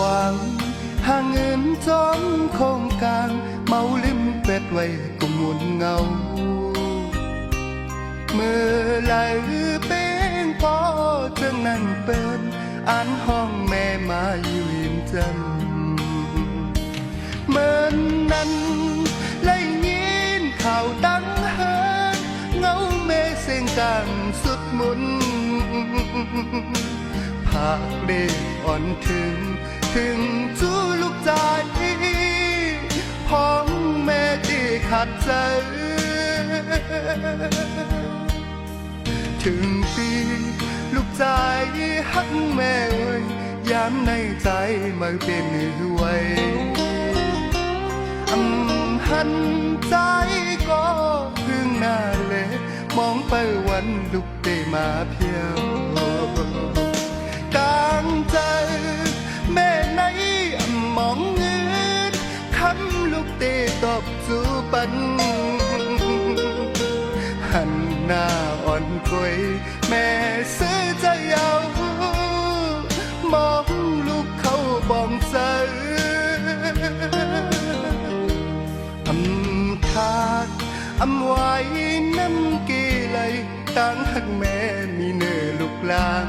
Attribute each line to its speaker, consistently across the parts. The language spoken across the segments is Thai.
Speaker 1: วังหาเงินจอมโคงกลาง เมาลิมเป็ดไว้กุมมุนเงา เมื่อไหลเป็นพอจังนั่งเป็นอ่านห้องแม่มาอยู่ยินจำเมื่อนั้นเลยยินข่าวดังเฮินเงาเมเสียงกังสุดมุนภาคเด็กอ่อนถึงึงจูลูกใจพ้องแม่ที่ขัดใจถึงปีลูกใจหักแม่เอ้ยยามในใจมาเป็นไว้อำหันใจก็พึ่งหน้าเล มองไปวันลูกได้มาเพียงกลางใจแม่ในมองเงินคำลูกเตะตอบจูปัน หันหน้าอ่อนกวยแม่ซื้อใจเอามองลูกเขาบองใจอำคาดอำไว้น้ำกีไหลตั้งหักแม่มีเนื้อลูกลาน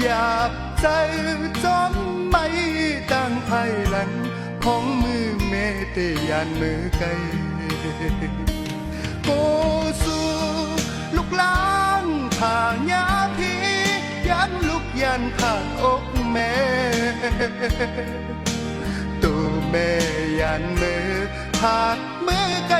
Speaker 1: หยาบ ใจจอมไม่ตั้งภายหลัง ของมือแม่เตยานมือไกลโกสูลูกหลางผ่ายาพียันลูกยันผ่านอกแม่ตัวแม่ยันมือผามือไกะ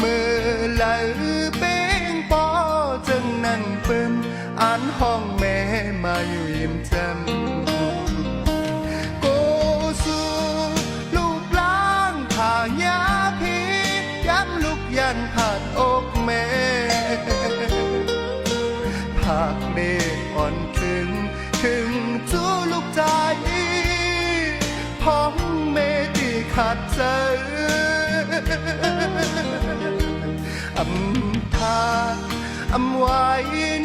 Speaker 1: มือเลูกเขาบองใจกุมกวางหาเงินจอมคงกลเมาลืมไว้เป็ดกุมหมุนเงปอจึงนั่งเปิ้มอ่านห้องแม่มาอยู่ยิ้มแจ่มโกสูลูกล้างผ่ายาพีย้ำลูกยันผ่านอกแม่ภาคเด็กอ่อนถึง ถึงจูลูกใจพ้องเมตีขัดใจ อำทาอำไว้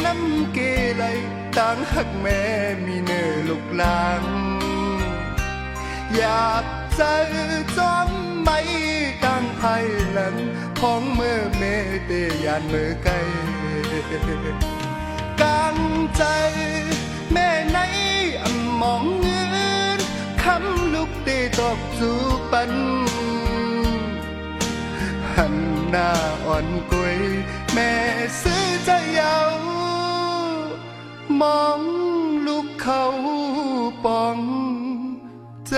Speaker 1: น้ำเกไหลต่างหักแม่มีเนื้อลูกหลางอยากใจจอมไม่กลางภายหลังของเมื่อเมเตยานเมือไกลกลางใจ แม่ในอำมองเงินคำลูกเตตอบจู หน้าอ่อนกุยแม่ซื้อจเยามองลูกเขาปองใจ